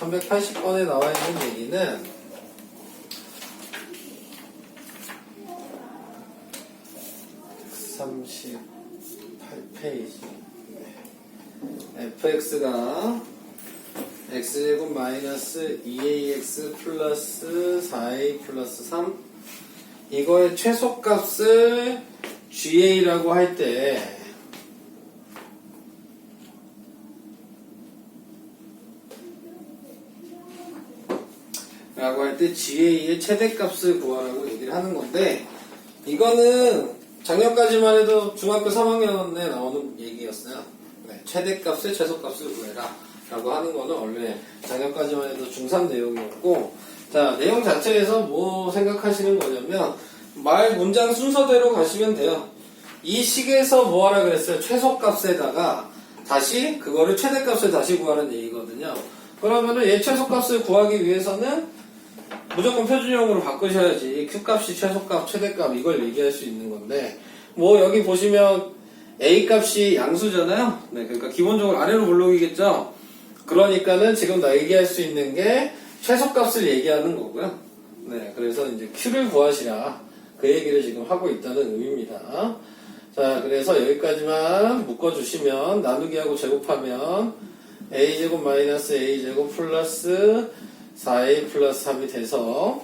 380번에 나와 있는 얘기는 (38페이지) fx가 x제곱 마이너스 2ax 플러스 4a 플러스 3 이거의 최소값을 ga라고 할때 라고 할 때 GA의 최대값을 구하라고 얘기를 하는 건데 이거는 작년까지만 해도 중학교 3학년에 나오는 얘기였어요. 네, 최대값을 최소값을 구해라 라고 하는 거는 원래 작년까지만 해도 중3 내용이었고 자 내용 자체에서 뭐 생각하시는 거냐면 말 문장 순서대로 가시면 돼요. 이 식에서 뭐 하라 그랬어요? 최소값에다가 다시 그거를 최대값을 다시 구하는 얘기거든요. 그러면은 얘 최소값을 구하기 위해서는 무조건 표준형으로 바꾸셔야지 Q값이 최소값, 최대값 이걸 얘기할 수 있는 건데 뭐 여기 보시면 A값이 양수잖아요. 네, 그러니까 기본적으로 아래로 블록이겠죠. 그러니까는 지금 나 얘기할 수 있는 게 최소값을 얘기하는 거고요. 네, 그래서 이제 Q를 구하시라 그 얘기를 지금 하고 있다는 의미입니다. 자, 그래서 여기까지만 묶어주시면 나누기하고 제곱하면 a제곱 마이너스 a제곱 플러스 4a 플러스 3이 돼서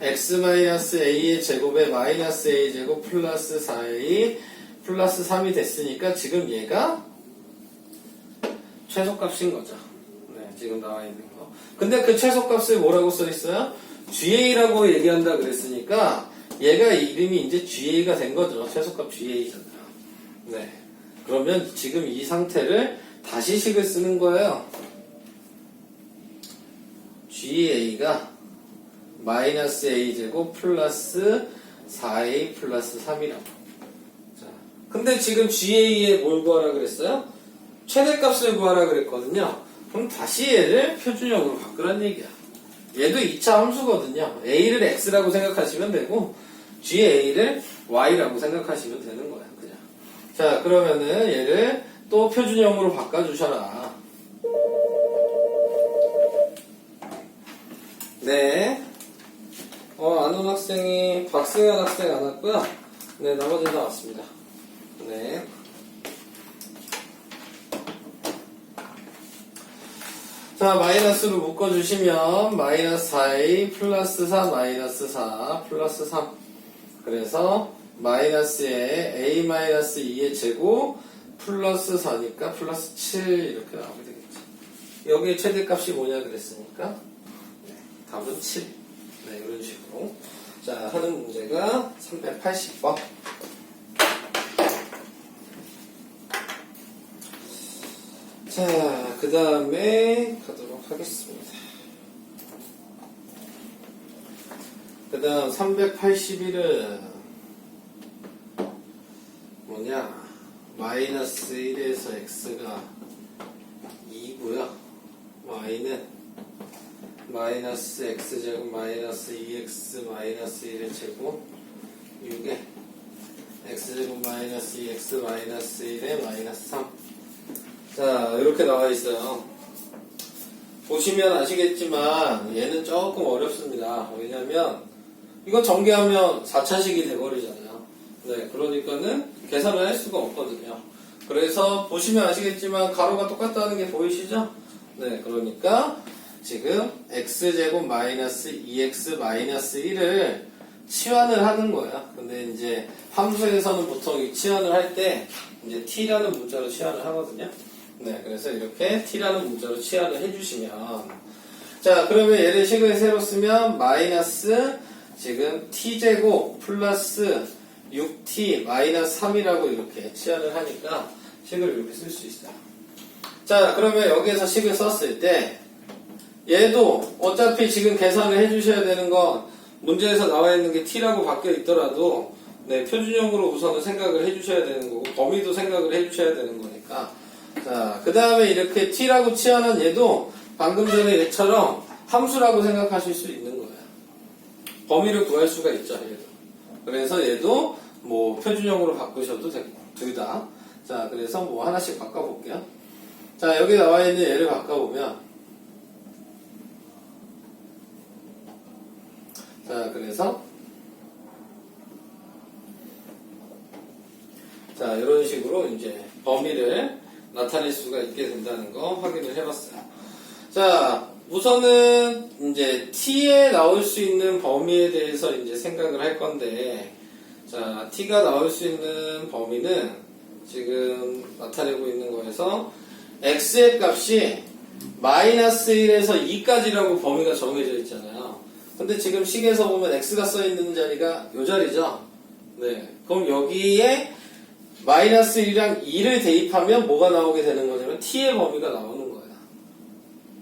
x 마이너스 a의 제곱에 마이너스 a 제곱 플러스 4a 플러스 3이 됐으니까 지금 얘가 최소값인 거죠. 네, 지금 나와 있는 거. 근데 그 최소값을 뭐라고 써 있어요? GA라고 얘기한다 그랬으니까 얘가 이름이 이제 GA가 된 거죠. 최소값 GA잖아요. 네. 그러면 지금 이 상태를 다시 식을 쓰는 거예요. GA가 마이너스 A제곱 플러스 4A 플러스 3이라고. 자, 근데 지금 GA에 뭘 구하라 그랬어요? 최대값을 구하라 그랬거든요. 그럼 다시 얘를 표준형으로 바꾸란 얘기야. 얘도 2차 함수거든요. A를 X라고 생각하시면 되고, GA를 Y라고 생각하시면 되는 거야, 그냥. 자, 그러면은 얘를 또 표준형으로 바꿔주셔라. 네. 어, 안 온 학생이 박승현 학생 안 왔고요. 네, 나머지는 다 왔습니다. 네. 자, 마이너스로 묶어주시면, 마이너스 4a 플러스 4 마이너스 4 플러스 3. 그래서, 마이너스에 a 마이너스 2의 제곱 플러스 4니까 플러스 7 이렇게 나오게 되겠죠. 여기에 최대값이 뭐냐 그랬으니까, 네, 답은 7. 네, 이런 식으로. 자, 하는 문제가 380번. 자, 그 다음에 가도록 하겠습니다. 그 다음 381은 뭐냐, 마이너스 1에서 x가 2고요. y는 마이너스 x제곱 마이너스 2x 마이너스 1의 제곱 6에 x제곱 마이너스 2x 마이너스 1에 마이너스 3 자, 이렇게 나와 있어요. 보시면 아시겠지만 얘는 조금 어렵습니다. 왜냐면 이거 전개하면 4차식이 돼버리잖아요. 네, 그러니까는 계산을 할 수가 없거든요. 그래서 보시면 아시겠지만 가로가 똑같다는 게 보이시죠? 네, 그러니까 지금 x제곱 마이너스 2x 마이너스 1을 치환을 하는 거야. 근데 이제 함수에서는 보통 이 치환을 할 때 이제 t라는 문자로 치환을 하거든요. 네, 그래서 이렇게 t라는 문자로 치환을 해주시면 자, 그러면 얘를 식을 새로 쓰면 마이너스 지금 t제곱 플러스 6t 마이너스 3이라고 이렇게 치환을 하니까 식을 이렇게 쓸 수 있어요. 자, 그러면 여기에서 식을 썼을 때 얘도 어차피 지금 계산을 해주셔야 되는 건 문제에서 나와 있는 게 t라고 바뀌어 있더라도 네, 표준형으로 우선은 생각을 해주셔야 되는 거고 범위도 생각을 해주셔야 되는 거니까 자, 그 다음에 이렇게 t라고 치환한 얘도 방금 전에 얘처럼 함수라고 생각하실 수 있는 거예요. 범위를 구할 수가 있죠, 얘도. 그래서 얘도 뭐 표준형으로 바꾸셔도 되고, 둘 다. 자, 그래서 뭐 하나씩 바꿔볼게요. 자, 여기 나와 있는 얘를 바꿔보면. 자, 그래서. 자, 이런 식으로 이제 범위를 나타낼 수가 있게 된다는 거 확인을 해봤어요. 자, 우선은 이제 t에 나올 수 있는 범위에 대해서 이제 생각을 할 건데, 자, t가 나올 수 있는 범위는 지금 나타내고 있는 거에서 x의 값이 마이너스 1에서 2까지라고 범위가 정해져 있잖아요. 근데 지금 식에서 보면 x가 써 있는 자리가 이 자리죠. 네. 그럼 여기에 마이너스 1이랑 2를 대입하면 뭐가 나오게 되는 거냐면 t의 범위가 나오는 거예요.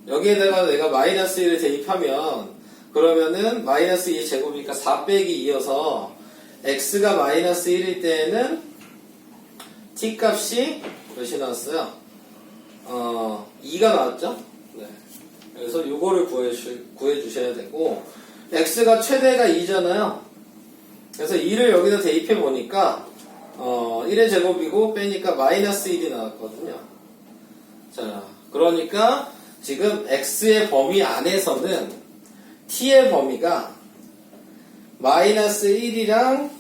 여기에다가 내가 마이너스 1을 대입하면 그러면은 마이너스 2의 제곱이니까 4 빼기 2여서 x가 마이너스 1일 때에는 t 값이 몇이 나왔어요? 어, 2가 나왔죠? 네. 그래서 요거를 구해주, 구해주셔야 되고 x가 최대가 2잖아요. 그래서 2를 여기다 대입해 보니까 어, 1의 제곱이고 빼니까 마이너스 1이 나왔거든요. 자, 그러니까 지금 x의 범위 안에서는 t의 범위가 마이너스 1이랑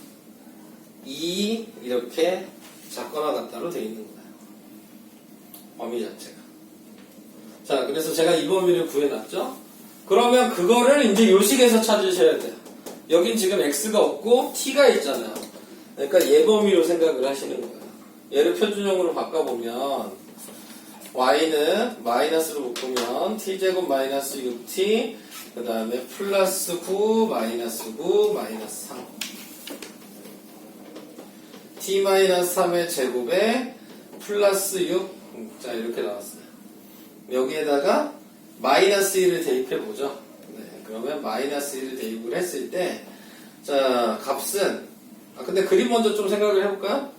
2 이렇게 작거나 같다로 되어 있는 거예요. 범위 자체가. 자, 그래서 제가 이 범위를 구해놨죠? 그러면 그거를 이제 요식에서 찾으셔야 돼요. 여긴 지금 x가 없고 t가 있잖아요. 그러니까 예범위로 생각을 하시는 거예요. 얘를 표준형으로 바꿔보면 y는 마이너스로 묶으면 t제곱 마이너스 6t 그 다음에 플러스 9 마이너스 9 마이너스 3 t 마이너스 3의 제곱에 플러스 6 자 이렇게 나왔어요. 여기에다가 마이너스 1을 대입해 보죠. 네, 그러면 마이너스 1을 대입을 했을 때, 자, 값은, 아, 근데 그림 먼저 좀 생각을 해볼까요?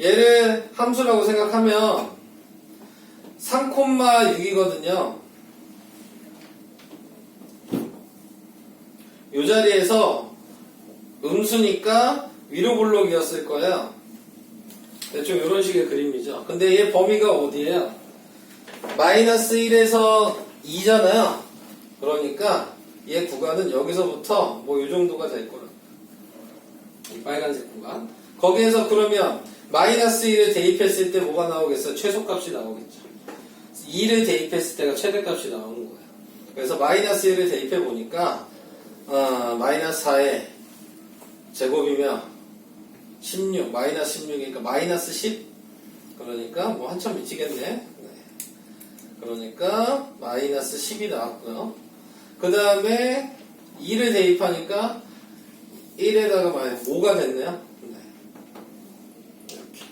얘를 함수라고 생각하면, 3,6이거든요. 이 자리에서 음수니까 위로 블록이었을 거예요. 대충 이런 식의 그림이죠. 근데 얘 범위가 어디예요? 마이너스 1에서 2잖아요. 그러니까 얘 구간은 여기서부터 뭐 이 정도가 될 거라. 이 빨간색 구간. 거기에서 그러면 마이너스 1을 대입했을 때 뭐가 나오겠어요? 최소값이 나오겠죠. 2를 대입했을 때가 최대값이 나오는 거예요. 그래서 마이너스 1을 대입해 보니까 어, 마이너스 4의 제곱이면 16, 마이너스 16이니까 마이너스 10? 그러니까 뭐 한참 미치겠네. 네. 그러니까 마이너스 10이 나왔고요. 그 다음에 2를 대입하니까 1에다가 마이너스 5가 됐네요. 네. 이렇게.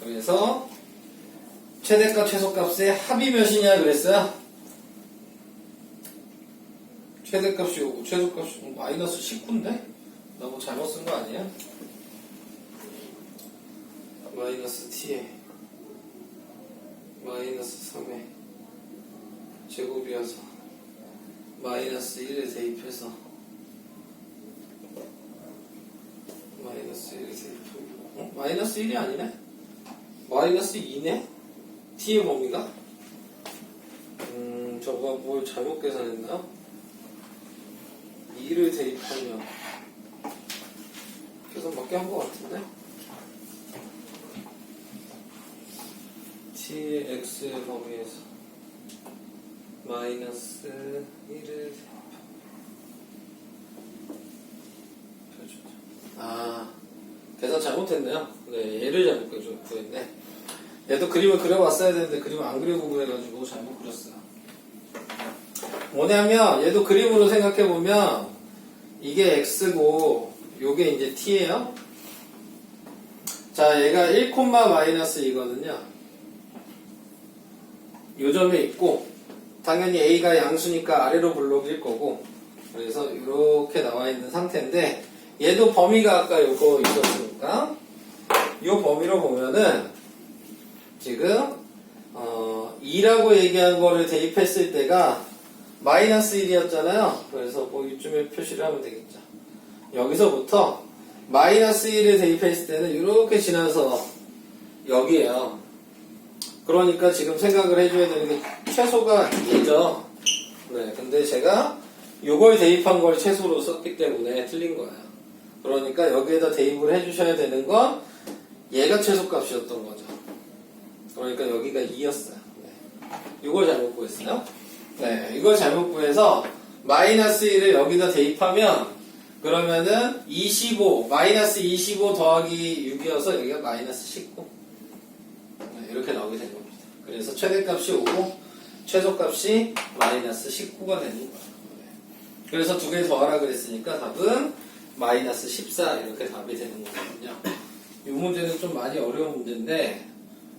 그래서 최대값 최소값의 합이 몇이냐 그랬어요? 최대값이 오고 최소값이 마이너스 19인데? 나뭐 잘못 쓴 거 아니야? 마이너스 t에 마이너스 3에 제곱이어서 마이너스 1에 대입해서 마이너스 1에 대입하고 어? 마이너스 1이 아니네? 마이너스 2네? t의 범위가? 음 저거 뭘 잘못 계산했나요? 2를 대입하면 계산 맞게 한것 같은데? t의 x의 범위에서 마이너스 1을 아 계산 잘못했네요. 네 얘를 잘못 그- 구했네. 얘도 그림을 그려봤어야 되는데 그림을 안 그리고 그래가지고 잘못 그렸어요. 뭐냐면 얘도 그림으로 생각해보면 이게 x고 요게 이제 t예요. 자 얘가 1, 마이너스 이거든요 요 점에 있고 당연히 a가 양수니까 아래로 블록일 거고 그래서 이렇게 나와 있는 상태인데 얘도 범위가 아까 요거 있었으니까 요 범위로 보면은 지금 어 2라고 얘기한 거를 대입했을 때가 마이너스 1이었잖아요. 그래서 뭐 이쯤에 표시를 하면 되겠죠. 여기서부터 마이너스 1을 대입했을 때는 이렇게 지나서 여기에요 그러니까 지금 생각을 해줘야 되는 게 최소가 얘죠. 네, 근데 제가 요걸 대입한 걸 최소로 썼기 때문에 틀린 거예요. 그러니까 여기에다 대입을 해주셔야 되는 건 얘가 최소값이었던 거죠. 그러니까 여기가 2였어요. 네. 이걸 잘못 구했어요. 네, 이걸 잘못 구해서 마이너스 1을 여기다 대입하면 그러면은 25 마이너스 25 더하기 6이어서 여기가 마이너스 19 네, 이렇게 나오게 된 겁니다. 그래서 최대값이 5고 최소값이 마이너스 19가 되는 거예요. 네. 그래서 두 개 더하라 그랬으니까 답은 마이너스 14 이렇게 답이 되는 거거든요. 이 문제는 좀 많이 어려운 문제인데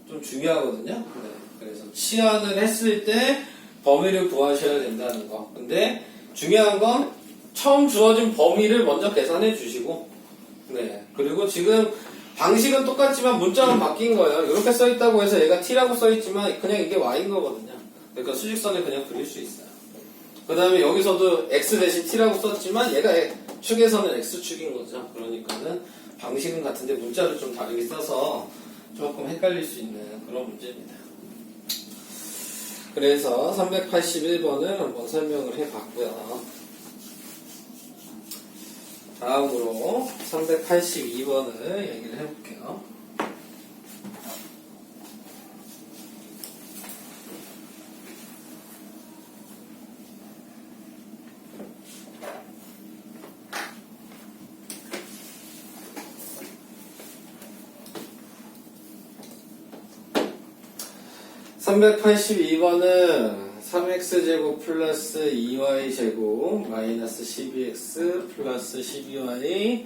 좀 중요하거든요. 네, 그래서 치환을 했을 때 범위를 구하셔야 된다는 거. 근데 중요한 건 처음 주어진 범위를 먼저 계산해 주시고, 네. 그리고 지금 방식은 똑같지만 문자만 바뀐 거예요. 이렇게 써 있다고 해서 얘가 t라고 써 있지만 그냥 이게 y인 거거든요. 그러니까 수직선을 그냥 그릴 수 있어요. 그 다음에 여기서도 x 대신 t라고 썼지만 얘가 축에서는 x축인 거죠. 그러니까는 방식은 같은데 문자를 좀 다르게 써서 조금 헷갈릴 수 있는 그런 문제입니다. 그래서 381번을 한번 설명을 해봤고요. 다음으로 382번을 얘기를 해볼게요. (382번은) 3x제곱 플러스 2y제곱 마이너스 12x 플러스 12y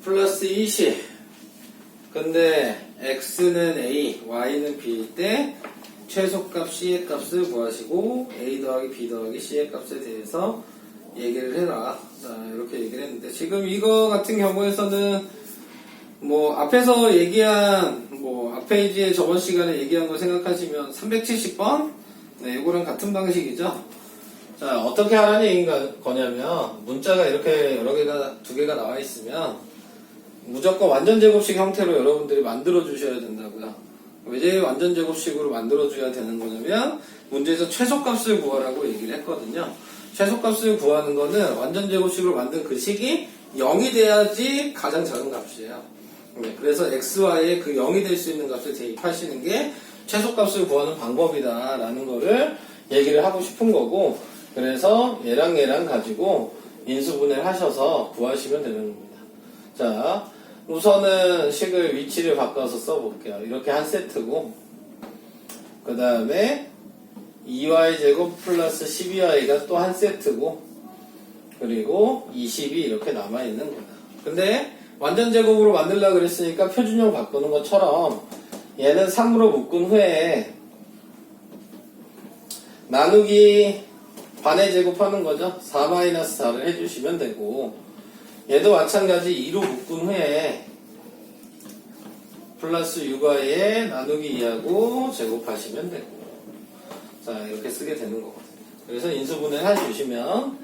플러스 20 근데 x는 a, y는 b일 때 최소값 c의 값을 구하시고 a 더하기 b 더하기 c의 값에 대해서 얘기를 해라. 자 이렇게 얘기를 했는데 지금 이거 같은 경우에서는 뭐 앞에서 얘기한 뭐 앞페이지에 저번 시간에 얘기한 거 생각하시면 370번 네, 이거랑 같은 방식이죠. 자, 어떻게 하라는 얘기가 거냐면, 문자가 이렇게 여러 개가, 두 개가 나와 있으면, 무조건 완전 제곱식 형태로 여러분들이 만들어 주셔야 된다고요. 왜 완전 제곱식으로 만들어 줘야 되는 거냐면, 문제에서 최소값을 구하라고 얘기를 했거든요. 최소값을 구하는 거는 완전 제곱식으로 만든 그 식이 0이 돼야지 가장 작은 값이에요. 네, 그래서 xy에 그 0이 될 수 있는 값을 대입하시는 게 최소값을 구하는 방법이다라는 거를 얘기를 하고 싶은 거고 그래서 얘랑 얘랑 가지고 인수분해를 하셔서 구하시면 되는 겁니다. 자 우선은 식을 위치를 바꿔서 써볼게요. 이렇게 한 세트고 그 다음에 2y제곱 플러스 12y가 또 한 세트고 그리고 20이 이렇게 남아있는 거다. 근데 완전 제곱으로 만들려고 그랬으니까 표준형 바꾸는 것처럼 얘는 3으로 묶은 후에 나누기 반의 제곱하는 거죠. 4-4를 해주시면 되고 얘도 마찬가지 2로 묶은 후에 플러스 6y에 나누기 2하고 제곱하시면 되고 자 이렇게 쓰게 되는 거거든요. 그래서 인수분해 해주시면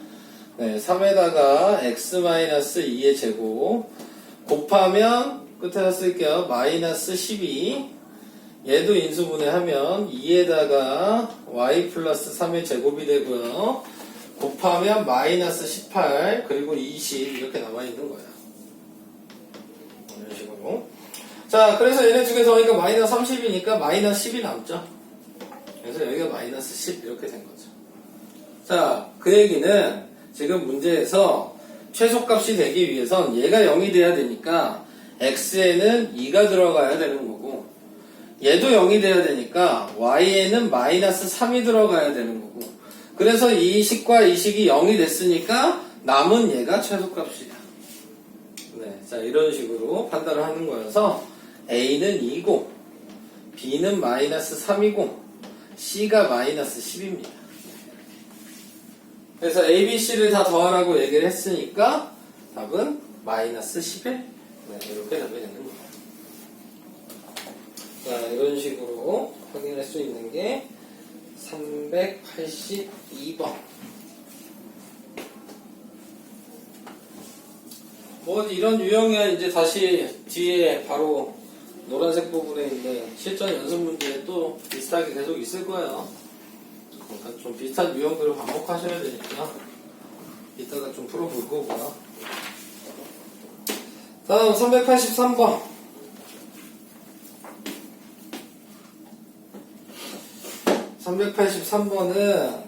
네, 3에다가 x-2의 제곱 곱하면 끝에다 쓸게요. 마이너스 12 얘도 인수분해하면 2에다가 y 플러스 3의 제곱이 되고요. 곱하면 마이너스 18 그리고 20 이렇게 남아있는 거예요. 이런 식으로. 자 그래서 얘네 두개 더하니까 마이너스 30이니까 마이너스 10이 남죠. 그래서 여기가 마이너스 10 이렇게 된 거죠. 자 그 얘기는 지금 문제에서 최소값이 되기 위해선 얘가 0이 돼야 되니까 x에는 2가 들어가야 되는 거고 얘도 0이 돼야 되니까 y에는 마이너스 3이 들어가야 되는 거고. 그래서 이 식과 이 식이 0이 됐으니까 남은 얘가 최소값이야. 네, 자 이런 식으로 판단을 하는 거여서 a는 2고 b는 마이너스 3이고 c가 마이너스 10입니다. 그래서 a, b, c를 다 더하라고 얘기를 했으니까 답은 마이너스 11 네, 이렇게 답이 거예요 자, 이런 식으로 확인할 수 있는 게 382번. 뭐 이런 유형이야 이제 다시 뒤에 바로 노란색 부분에 있는 실전 연습 문제에 또뭐 비슷하게 계속 있을 거예요. 그러니까 좀 비슷한 유형들을 반복하셔야 되니까 이따가 좀 풀어볼 거고요. 다음 383번. 383번은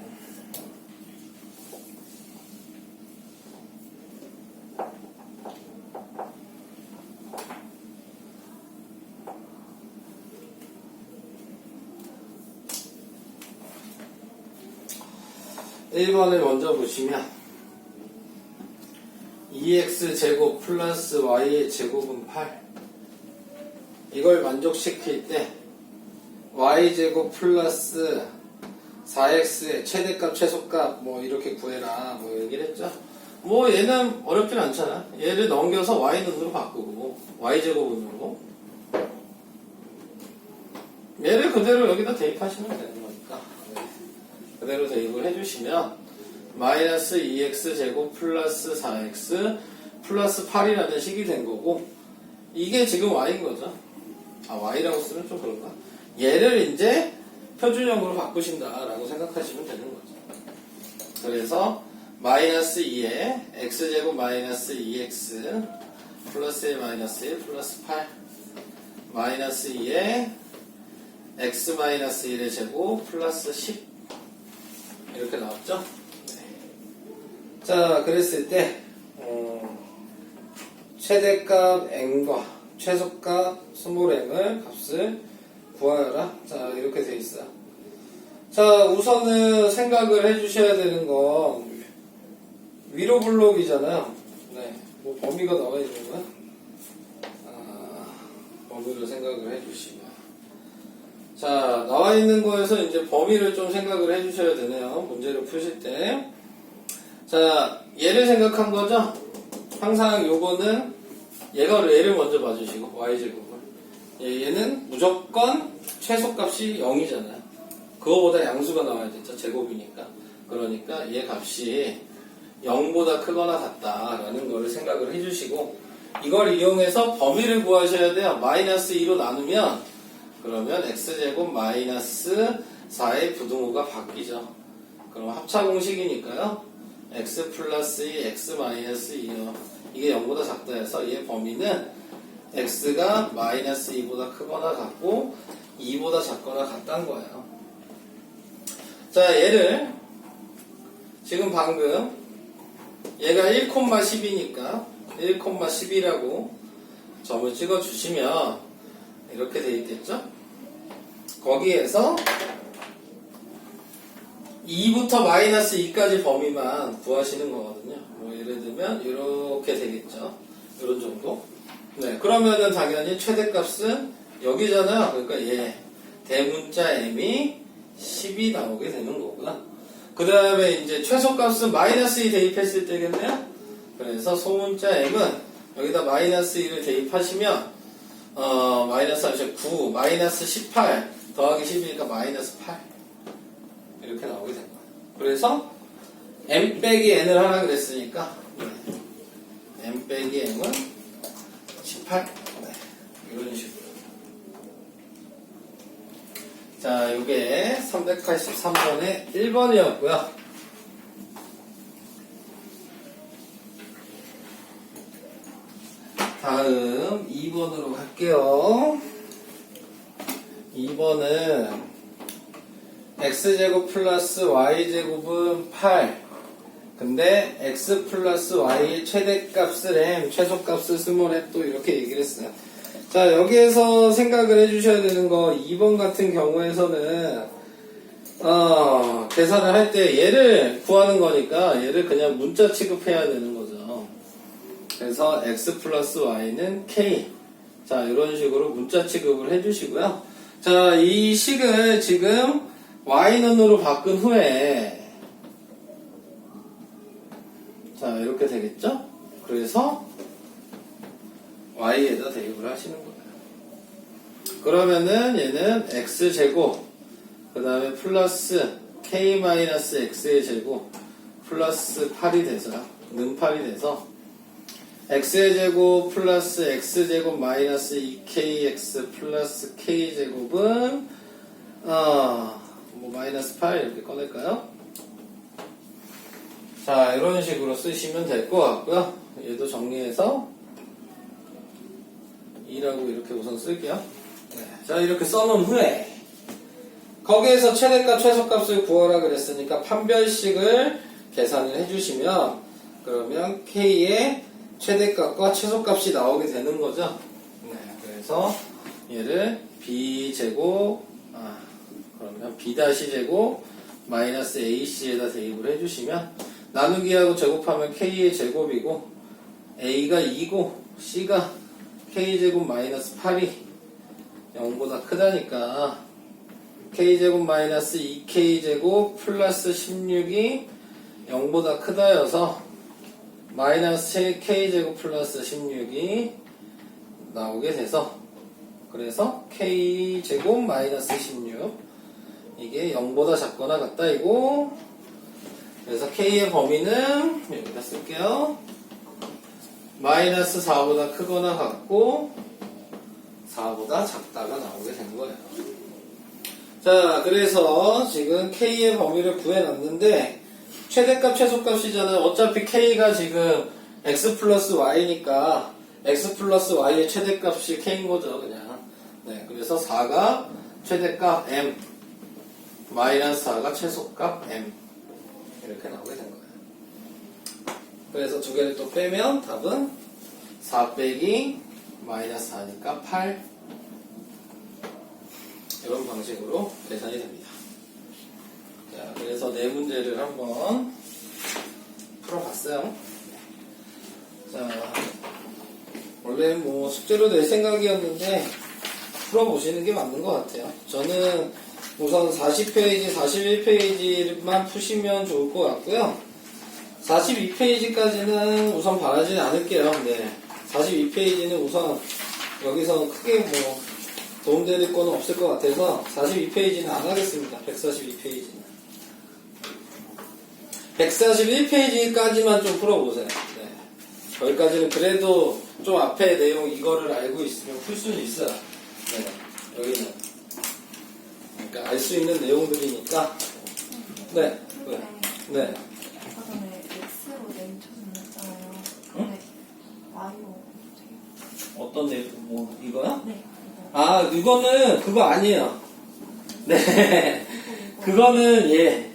일번을 먼저 보시면 2x 제곱 플러스 y의 제곱은 8 이걸 만족시킬 때 y제곱 플러스 4x의 최대값 최소값 뭐 이렇게 구해라 뭐 얘기를 했죠. 뭐 얘는 어렵진 않잖아. 얘를 넘겨서 y는으로 바꾸고 y제곱은으로 얘를 그대로 여기다 대입하시면 되는 거니까. 네. 그대로 대입을 해주시면 마이너스 2x 제곱 플러스 4x 플러스 8이라는 식이 된 거고 이게 지금 y인 거죠. 아 y라고 쓰면 좀 그런가? 얘를 이제 표준형으로 바꾸신다라고 생각하시면 되는 거죠. 그래서 마이너스 2에 x제곱 마이너스 2x 플러스 1 마이너스 1 플러스 8 마이너스 2에 x 마이너스 1의 제곱 플러스 10 이렇게 나왔죠? 네. 자 그랬을 때 어, 최대값 n과 최소값 스몰 m을 값을 구하여라. 자, 이렇게 돼 있어요. 자, 우선은 생각을 해주셔야 되는 건 위로 블록이잖아요. 네, 뭐 범위가 나와 있는 거야? 아, 범위를 생각을 해주시면. 자, 나와 있는 거에서 이제 범위를 좀 생각을 해주셔야 되네요. 문제를 푸실 때. 자, 얘를 생각한 거죠? 항상 요거는 얘가 얘를 먼저 봐주시고, y제곱을. 예, 얘는 무조건 최소값이 0이잖아요. 그거보다 양수가 나와야 되죠. 제곱이니까. 그러니까 얘 값이 0보다 크거나 같다라는 거를 생각을 해주시고 이걸 이용해서 범위를 구하셔야 돼요. 마이너스 2로 나누면 그러면 x제곱 마이너스 4의 부등호가 바뀌죠. 그럼 합차 공식이니까요. x 플러스 2, x 마이너스 2요. 이게 0보다 작다 해서 얘 범위는 x가 마이너스 2보다 크거나 같고 2보다 작거나 같다는 거예요. 자, 얘를 지금 방금 얘가 1,10이니까 1,10이라고 점을 찍어 주시면 이렇게 돼 있겠죠? 거기에서 2부터 마이너스 2까지 범위만 구하시는 거거든요. 뭐 예를 들면 이렇게 되겠죠. 이런 정도. 네, 그러면은 당연히 최대값은 여기잖아요. 그러니까 얘 대문자 m이 10이 나오게 되는 거구나. 그 다음에 이제 최소값은 마이너스 2 대입했을 때겠네요. 그래서 소문자 m은 여기다 마이너스 2를 대입하시면 어 마이너스 하면 9 마이너스 18 더하기 10이니까 마이너스 8 이렇게 나오게 된 거예요. 그래서 m 빼기 n을 하라 그랬으니까 네. m 빼기 m은 18 네. 이런 식으로. 자 이게 383번의 1번이었고요. 다음 2번으로 갈게요. 2번은 x제곱 플러스 y제곱은 8 근데 x 플러스 y의 최대값을 m, 최소값을 스몰 m 또 이렇게 얘기를 했어요. 자 여기에서 생각을 해주셔야 되는 거 2번 같은 경우에서는 어, 계산을 할 때 얘를 구하는 거니까 얘를 그냥 문자 취급해야 되는 거죠. 그래서 x 플러스 y는 k 자 이런 식으로 문자 취급을 해주시고요. 자 이 식을 지금 y는으로 바꾼 후에 이렇게 되겠죠? 그래서 y에다 대입을 하시는 거예요. 그러면은 얘는 x제곱, 그 다음에 플러스 k-x의 제곱, 플러스 8이 돼서, 는 8이 돼서, x의 제곱 플러스 x제곱 마이너스 2kx 플러스 k제곱은 8 이렇게 꺼낼까요? 자, 이런 식으로 쓰시면 될 것 같고요. 얘도 정리해서 2라고 이렇게 우선 쓸게요. 네, 자, 이렇게 써놓은 후에 거기에서 최대값, 최소값을 구하라 그랬으니까 판별식을 계산을 해주시면 그러면 K의 최대값과 최소값이 나오게 되는 거죠. 네, 그래서 얘를 B제곱, 아, 그러면 B-제곱 마이너스 AC에다 대입을 해주시면 나누기하고 제곱하면 K의 제곱이고 A가 2고 C가 K제곱 마이너스 8이 0보다 크다니까. K제곱 마이너스 2K제곱 플러스 16이 0보다 크다여서 마이너스 K제곱 플러스 16이 나오게 돼서 그래서 K제곱 마이너스 16 이게 0보다 작거나 같다 이고 그래서 K의 범위는 여기다 쓸게요. 마이너스 4보다 크거나 같고 4보다 작다가 나오게 된 거예요. 자 그래서 지금 K의 범위를 구해놨는데 최대값 최소값이잖아요. 어차피 K가 지금 X 플러스 Y니까 X 플러스 Y의 최대값이 K인 거죠 그냥. 네 그래서 4가 최대값 M 마이너스 4가 최소값 M 이렇게 나오게 된 거예요 그래서 두 개를 또 빼면 답은 4 빼기 마이너스 4니까 8 이런 방식으로 계산이 됩니다. 자, 그래서 네 문제를 한번 풀어봤어요. 자, 원래 뭐 숙제로 낼 생각이었는데 풀어보시는 게 맞는 것 같아요. 저는 우선 40페이지, 41페이지만 푸시면 좋을 것 같고요. 42페이지까지는 우선 바라지 않을게요. 네. 42페이지는 우선 여기서 크게 뭐 도움될 거는 없을 것 같아서 42페이지는 안 하겠습니다. 142페이지는. 141페이지까지만 좀 풀어보세요. 네. 거기까지는 그래도 좀 앞에 내용 이거를 알고 있으면 풀 수는 있어요. 네. 여기는. 그러니까 알 수 있는 내용들이니까. 네. 네. 네. 아까 전에 X로 네임 쳐주셨잖아요. 근데 Y로? 어떤 내용, 뭐, 이거요? 네. 아, 이거는 그거 아니에요. 네. 그거는 얘.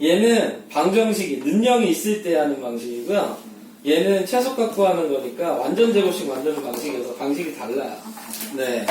얘는 방정식이, 능력이 있을 때 하는 방식이고요. 얘는 최소 갖고 하는 거니까 완전 제곱식 완전 방식이어서 방식이 달라요. 네.